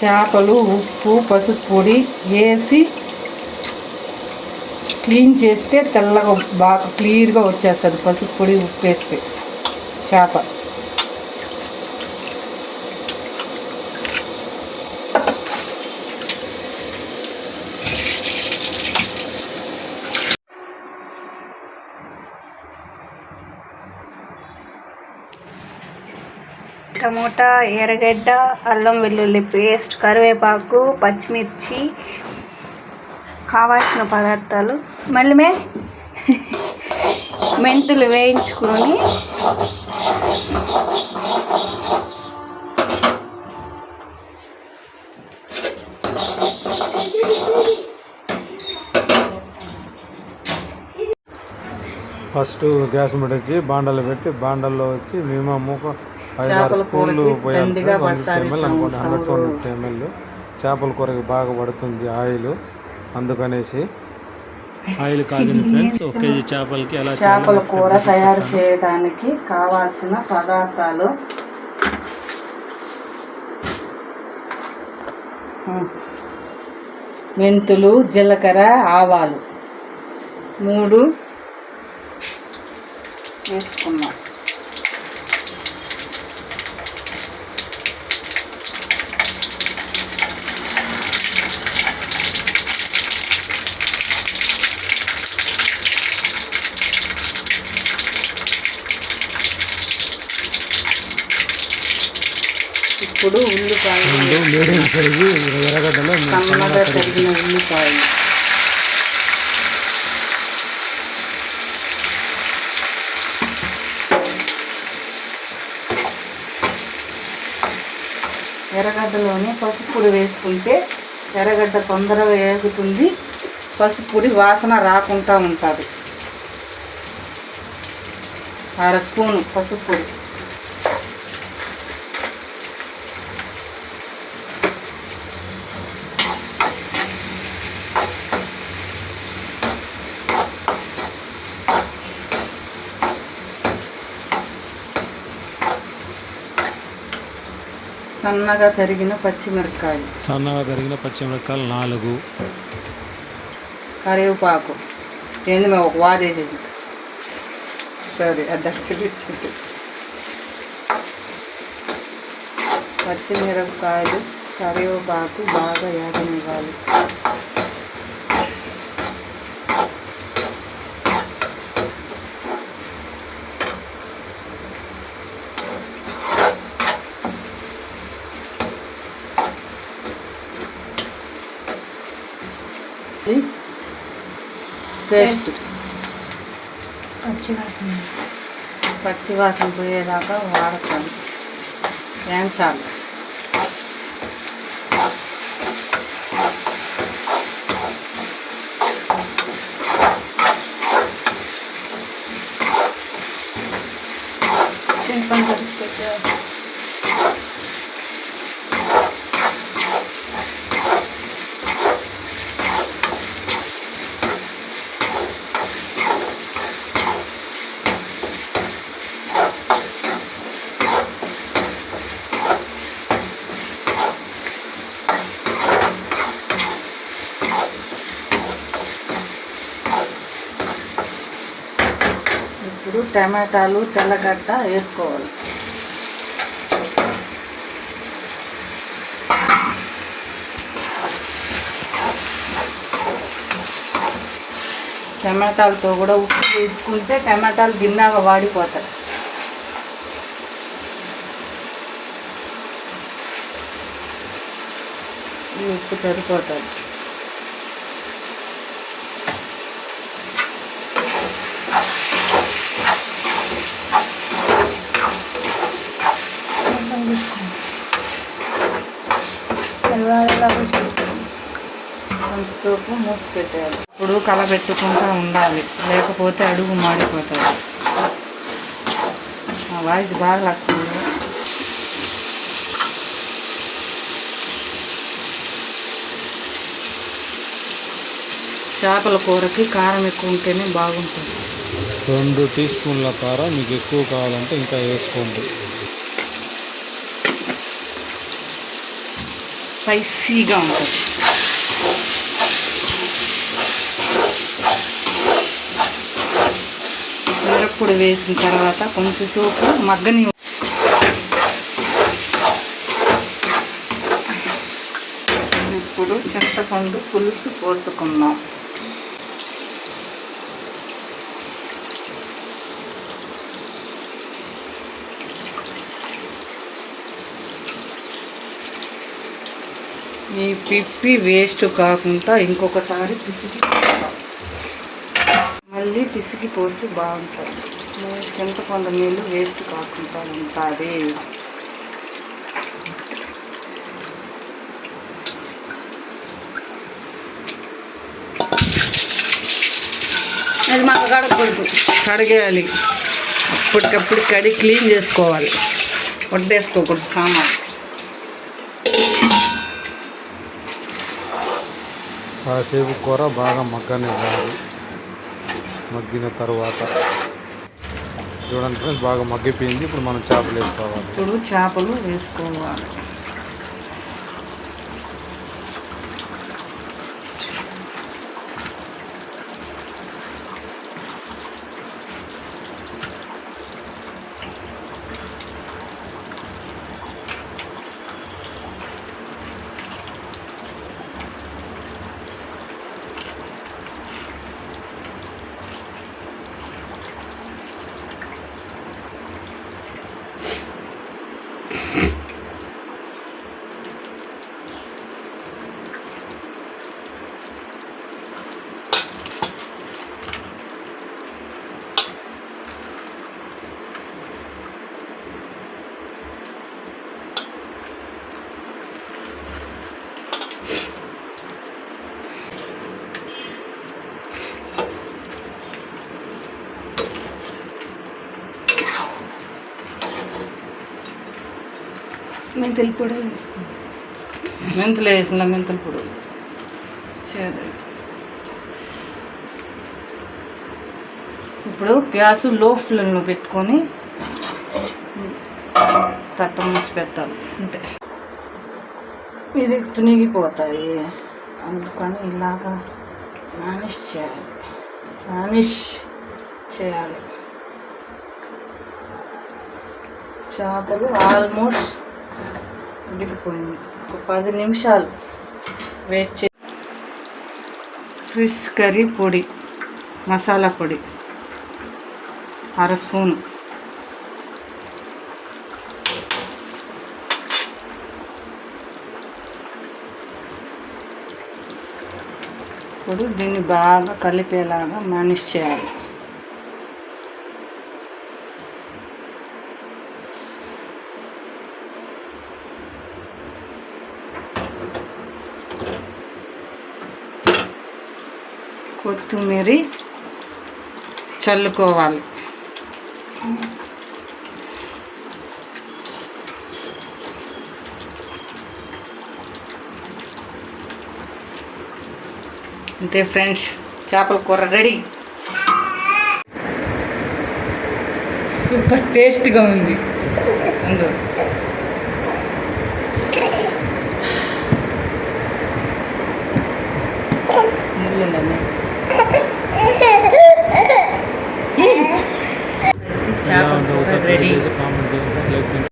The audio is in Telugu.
చేపలు ఉప్పు పసుపు పొడి వేసి క్లీన్ చేస్తే తెల్లగా బాగా క్లియర్గా వచ్చేస్తుంది. పసుపు పొడి ఉప్పు వేస్తే చేప. టమోటా ఎర్రగడ్డ అల్లం వెల్లుల్లి పేస్ట్ కరివేపాకు పచ్చిమిర్చి కావాల్సిన పదార్థాలు మళ్ళీ మే మెంతులు వేయించుకొని ఫస్ట్ గ్యాస్ మీద వచ్చి బాండలు పెట్టి బాండల్లో వచ్చి మినిమం ఒక చేపల పోయాలి దండిగా ఎంఎల్ చేపల కూరకి బాగా పడుతుంది ఆయిల్. అందుకనేసి ఆయిల్ కాగింది ఫ్రెండ్స్ ఒక కేజీ చేపలకి ఎలా చేపల కూర తయారు చేయడానికి కావాల్సిన పదార్థాలు. మెంతులు జీలకర్ర ఆవాలు. మూడు వేసుకున్నాం. ఇప్పుడు ఉల్లిపాయలు సన్నగా తరిగిన ఉల్లిపాయలు. ఎర్రగడ్డలోనే పసుపు పొడి వేసుకుంటే ఎర్రగడ్డ తొందరగా వేగుతుంది పసుపు పొడి వాసన రాకుండా ఉంటుంది. అర స్పూను పసుపు సన్నగా తరిగిన పచ్చిమిరపకాయలు. సన్నగా తరిగిన పచ్చిమిరపకాయలు నాలుగు. కరివేపాకు. ఏంది మేము ఒక వాదేసేది సరే అడ్డకి పచ్చిమిరపకాయలు కరివేపాకు బాగా ఏగనివ్వాలి పేస్ట్ పచ్చి వాసన పచ్చి వాసన పోయేదాకా వాడతాను. వేయించాలి చింతపండు కలిపి పెట్టాలి ఇప్పుడు టమాటాలు తెల్లగడ్డ వేసుకోవాలి. టమాటాలతో కూడా ఉప్పు వేసుకుంటే టమాటాలు గిన్నెగా వాడిపోతాయి. ఉప్పు సరిపోతుంది తెల్లవారేలాగా చింతపండు కొంతసేపు మూసి పెట్టేయాలి ఇప్పుడు కలబెట్టుకుంటూ ఉండాలి. లేకపోతే అడుగు మాడిపోతుంది. ఆ వాయిస్ బాగా వస్తుంది చేపల కూరకి కారం ఎక్కువ ఉంటేనే బాగుంటుంది. రెండు టీ స్పూన్ల కారం మీకు ఎక్కువ కావాలంటే ఇంకా వేసుకోండి. స్పైసీగా ఉంటుంది. పొడి వేసిన తర్వాత కొంచెం సోపు మగ్గని ఇప్పుడు చింతపండు పులుసు పోసుకుందాం ఈ పిప్పి వేస్ట్ కాకుండా ఇంకొకసారి పిసికి మళ్ళీ పిసికి పోస్తే బాగుంటుంది. చింతపండు నీళ్ళు వేస్ట్ కాకుండా ఉంటుంది. అది మాకు కడగకూడదు. కడిగేయాలి. అప్పటికప్పుడు కడిగి క్లీన్ చేసుకోవాలి. వడ్డేసుకోకూడదు సామాన్. కాసేపు కూర బాగా మగ్గనివ్వాలి. మగ్గిన తర్వాత చూడండి ఫ్రెండ్స్ బాగా మగ్గిపోయింది. ఇప్పుడు మనం చేపలు వేసుకోవాలి. ఇప్పుడు చేపలు వేసుకోవాలి. you మెంతులు కూడా వేసుకుంటాం మెంతులు వేసిన మెంతుల పొడి. చేదు. ఇప్పుడు గ్యాస్లో ఫ్లేమ్లో పెట్టుకొని తట్ట మూసి పెట్టాలి. అంతే. ఇది తునిగిపోతాయి. అందుకని ఇలాగా మేనేజ్ చేయాలి. మేనేజ్ చేయాలి. చేపలు ఆల్మోస్ట్ ఉడికిపోయింది ఒక పది నిమిషాలు వెయిట్ చే ఫిష్ కర్రీ పొడి మసాలా పొడి అర స్పూన్. ఇప్పుడు దీన్ని బాగా కలిపేలాగా మేనేజ్ చేయాలి. కొత్తిమీర చల్లుకోవాలి. అంతే ఫ్రెండ్స్ చేపల కూర రెడీ. సూపర్ టేస్ట్గా ఉంది. అందు. ముళ్ళుండీ ఎలా